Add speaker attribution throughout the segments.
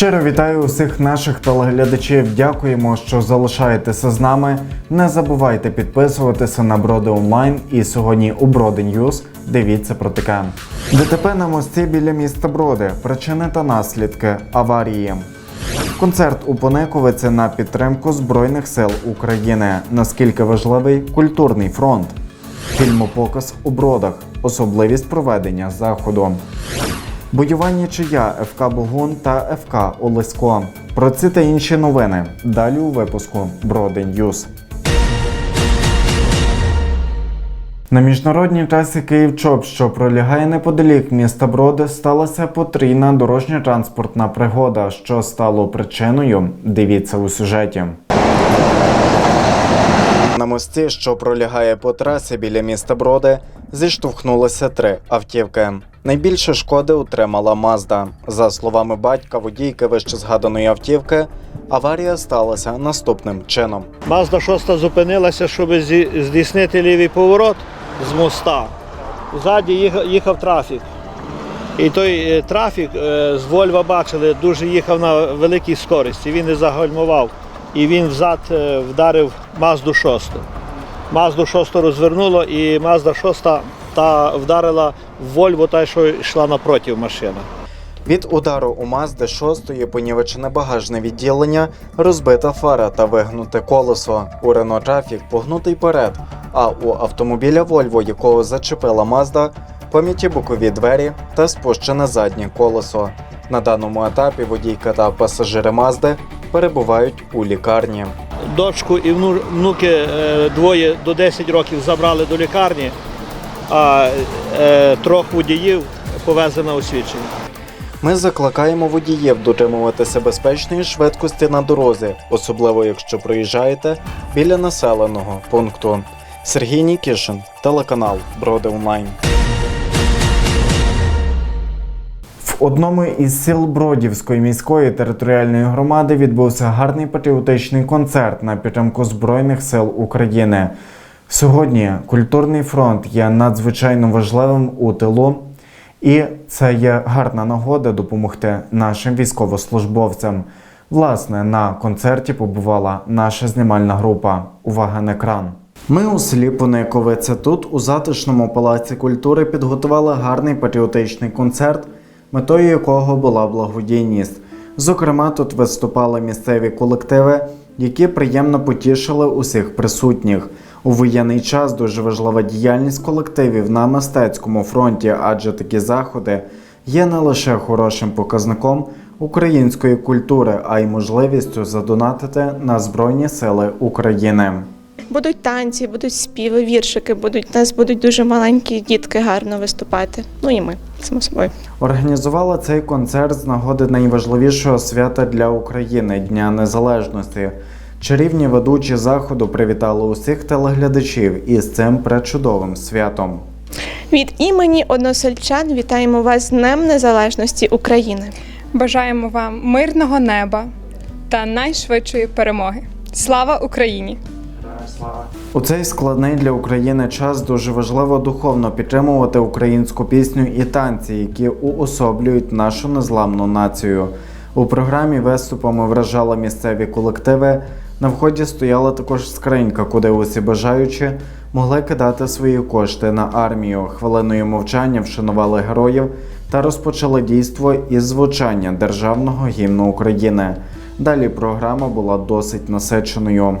Speaker 1: Щиро вітаю усіх наших телеглядачів. Дякуємо, що залишаєтеся з нами. Не забувайте підписуватися на Броди Онлайн. І сьогодні у Броди Ньюз дивіться про таке. ДТП на мості біля міста Броди. Причини та наслідки аварії. Концерт у Понековиці на підтримку Збройних сил України. Наскільки важливий культурний фронт. Фільмопоказ у Бродах. Особливість проведення заходу. Бойова нічия ФК Богун та ФК Олесько. Про ці та інші новини далі у випуску Броди Ньюз. На міжнародній трасі Київ-Чоп, що пролягає неподалік міста Броди, сталася потрійна дорожньо-транспортна пригода, що стало причиною. Дивіться у сюжеті. На мості, що пролягає по трасі біля міста Броди, зіштовхнулися три автівки. Найбільше шкоди отримала Мазда. За словами батька водійки вище згаданої автівки, аварія сталася наступним чином.
Speaker 2: Мазда 6 зупинилася, щоб здійснити лівий поворот з моста. Ззаді їхав, трафік. І той е, трафік е, з Вольва бачили, дуже їхав на великій скорості. Він не загальмував. І він взад е, вдарив Мазду 6. Мазду 6 розвернуло і Мазда 6 та вдарила в Вольво, та що йшла напроти машина.
Speaker 1: Від удару у Мазди 6 понівечене багажне відділення, розбита фара та вигнуте колесо. У Рено Трафік погнутий перед, а у автомобіля Вольво, якого зачепила Мазда, поміті бокові двері та спущене заднє колесо. На даному етапі водійка та пасажири Мазди перебувають у лікарні.
Speaker 2: Дочку і вну- внуки е, двоє до 10 років забрали до лікарні, а е, трьох водіїв повезли на освідчення.
Speaker 1: Ми закликаємо водіїв дотримуватися безпечної швидкості на дорозі, особливо якщо проїжджаєте біля населеного пункту. Сергій Нікішин, телеканал Броди Онлайн. Одному із сіл Бродівської міської територіальної громади відбувся гарний патріотичний концерт на підтримку Збройних сил України. Сьогодні культурний фронт є надзвичайно важливим у тилу, і це є гарна нагода допомогти нашим військовослужбовцям. Власне, на концерті побувала наша знімальна група. Увага на екран. Ми у селі Пониковиця тут, у затишному палаці культури, підготували гарний патріотичний концерт, метою якого була благодійність. Зокрема, тут виступали місцеві колективи, які приємно потішили усіх присутніх. У воєнний час дуже важлива діяльність колективів на мистецькому фронті, адже такі заходи є не лише хорошим показником української культури, а й можливістю задонатити на Збройні Сили України.
Speaker 3: Будуть танці, будуть співи, віршики, будуть у нас будуть дуже маленькі дітки гарно виступати. Ну і ми, само собою.
Speaker 1: Організувала цей концерт з нагоди найважливішого свята для України Дня Незалежності. Чарівні ведучі заходу привітали усіх телеглядачів із цим пречудовим святом.
Speaker 3: Від імені односельчан вітаємо вас з Днем Незалежності України.
Speaker 4: Бажаємо вам мирного неба та найшвидшої перемоги. Слава Україні!
Speaker 1: У цей складний для України час дуже важливо духовно підтримувати українську пісню і танці, які уособлюють нашу незламну націю. У програмі виступами вражали місцеві колективи. На вході стояла також скринька, куди усі бажаючі могли кидати свої кошти на армію. Хвилиною мовчання вшанували героїв та розпочали дійство із звучання державного гімну України. Далі програма була досить насиченою.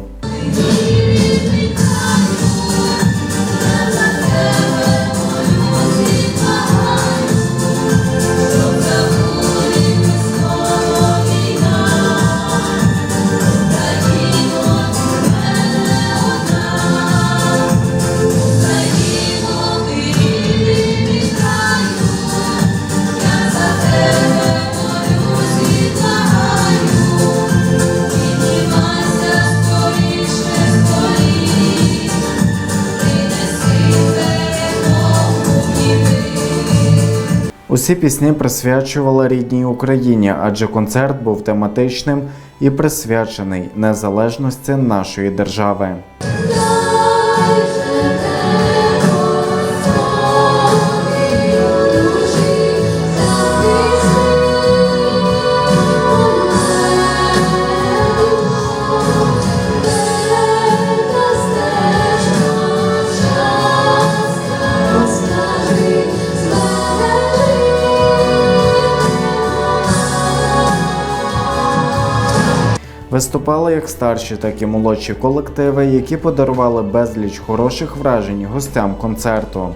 Speaker 1: Усі пісні присвячували рідній Україні, адже концерт був тематичним і присвячений незалежності нашої держави. Виступали як старші, так і молодші колективи, які подарували безліч хороших вражень гостям концерту.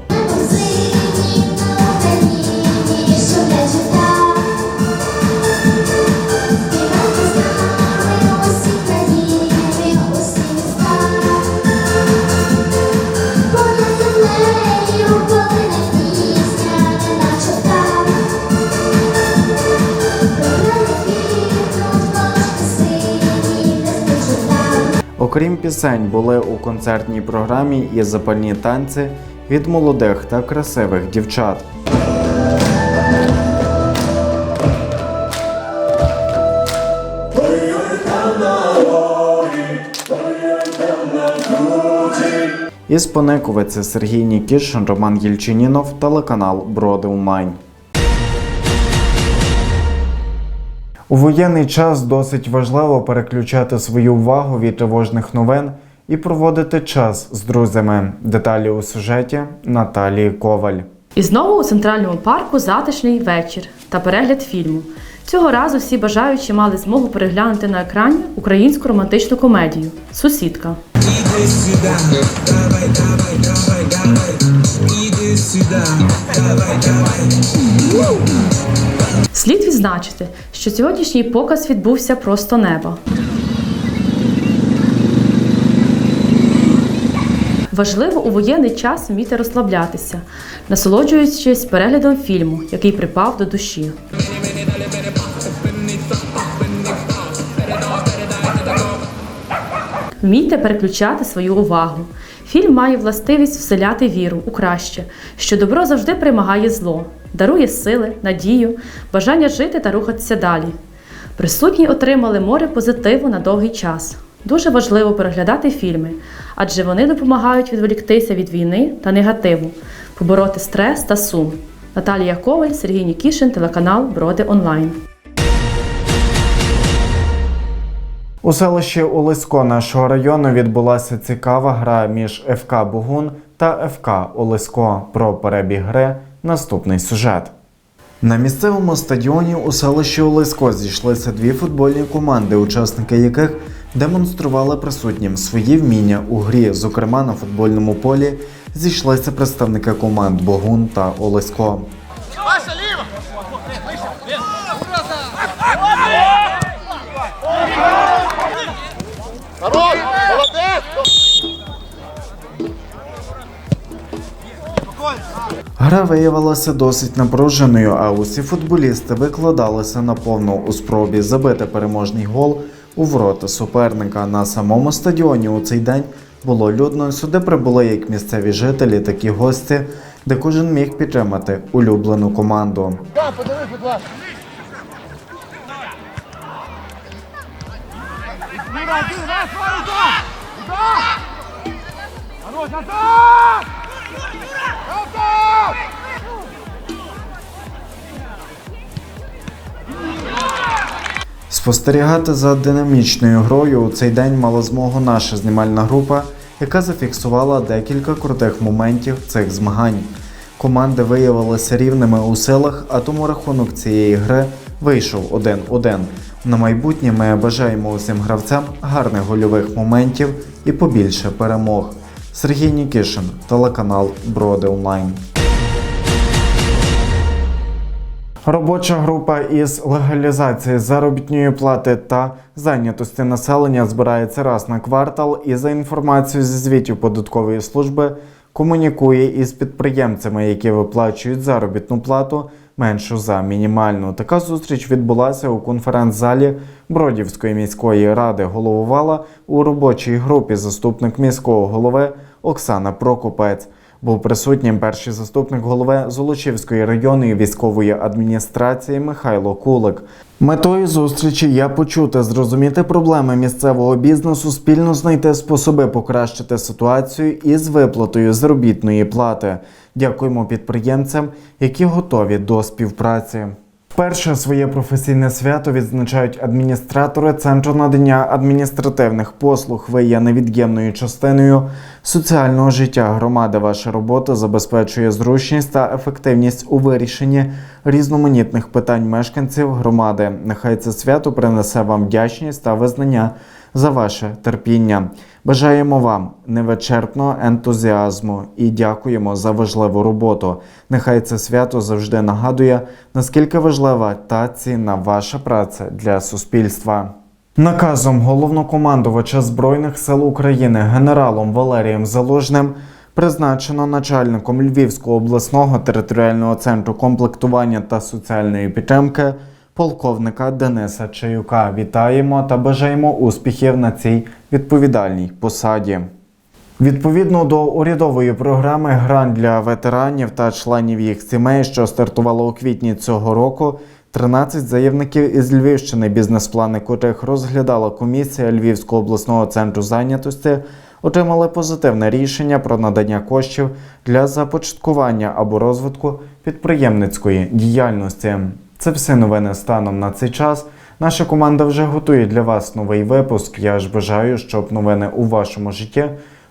Speaker 1: Окрім пісень, були у концертній програмі і запальні танці від молодих та красивих дівчат. Із Понековиці Сергій Нікішин, Роман Єльчинінов, телеканал Броди Онлайн. У воєнний час досить важливо переключати свою увагу від тривожних новин і проводити час з друзями. Деталі у сюжеті Наталії Коваль.
Speaker 5: І знову у центральному парку затишний вечір та перегляд фільму. Цього разу всі бажаючі мали змогу переглянути на екрані українську романтичну комедію Сусідка. Слід відзначити, що сьогоднішній показ відбувся просто неба. Важливо у воєнний час вміти розслаблятися, насолоджуючись переглядом фільму, який припав до душі. Вмійте переключати свою увагу. Фільм має властивість вселяти віру у краще, що добро завжди перемагає зло, дарує сили, надію, бажання жити та рухатися далі. Присутні отримали море позитиву на довгий час. Дуже важливо переглядати фільми, адже вони допомагають відволіктися від війни та негативу, побороти стрес та сум. Наталія Коваль, Сергій Нікішин, телеканал Броди Онлайн.
Speaker 1: У селищі Олесько нашого району відбулася цікава гра між ФК Бугун та ФК Олесько. Про перебіг гри наступний сюжет. На місцевому стадіоні у селищі Олесько зійшлися дві футбольні команди, учасники яких демонстрували присутнім свої вміння у грі. Зокрема, на футбольному полі зійшлися представники команд Богун та Олесько.
Speaker 6: Народ,
Speaker 1: Гра виявилася досить напруженою, а усі футболісти викладалися наповну у спробі забити переможний гол у ворота суперника. На самому стадіоні у цей день було людно. Сюди прибули як місцеві жителі, так і гості, де кожен міг підтримати улюблену команду.
Speaker 6: Назад!
Speaker 1: Спостерігати за динамічною грою у цей день мала змогу наша знімальна група, яка зафіксувала декілька крутих моментів цих змагань. Команди виявилися рівними у силах, а тому рахунок цієї гри вийшов 1-1. На майбутнє ми бажаємо усім гравцям гарних гольових моментів і побільше перемог. Сергій Нікішин, телеканал Броди Онлайн. Робоча група із легалізації заробітної плати та зайнятості населення збирається раз на квартал і за інформацією зі звітів податкової служби комунікує із підприємцями, які виплачують заробітну плату меншу за мінімальну. Така зустріч відбулася у конференц-залі Бродівської міської ради. Головувала у робочій групі заступник міського голови Оксана Прокопець. Був присутнім перший заступник голови Золочівської районної військової адміністрації Михайло Кулик. Метою зустрічі є почути, зрозуміти проблеми місцевого бізнесу, спільно знайти способи покращити ситуацію із виплатою заробітної плати. Дякуємо підприємцям, які готові до співпраці. Перше своє професійне свято відзначають адміністратори Центру надання адміністративних послуг. Ви є невід'ємною частиною соціального життя громади. Ваша робота забезпечує зручність та ефективність у вирішенні різноманітних питань мешканців громади. Нехай це свято принесе вам вдячність та визнання за ваше терпіння. Бажаємо вам невичерпного ентузіазму і дякуємо за важливу роботу. Нехай це свято завжди нагадує, наскільки важлива та цінна ваша праця для суспільства. Наказом головнокомандувача Збройних сил України генералом Валерієм Залужним призначено начальником Львівського обласного територіального центру комплектування та соціальної підтримки полковника Дениса Чаюка. Вітаємо та бажаємо успіхів на цій відповідальній посаді. Відповідно до урядової програми грант для ветеранів та членів їх сімей, що стартувала у квітні цього року, 13 заявників із Львівщини, бізнес-плани котрих розглядала комісія Львівського обласного центру зайнятості, отримали позитивне рішення про надання коштів для започаткування або розвитку підприємницької діяльності. Це всі новини станом на цей час. Наша команда вже готує для вас новий випуск. Я ж бажаю, щоб новини у вашому житті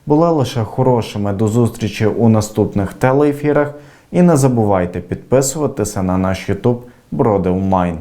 Speaker 1: були лише хорошими. До зустрічі у наступних телеефірах. І не забувайте підписуватися на наш YouTube Броди Онлайн.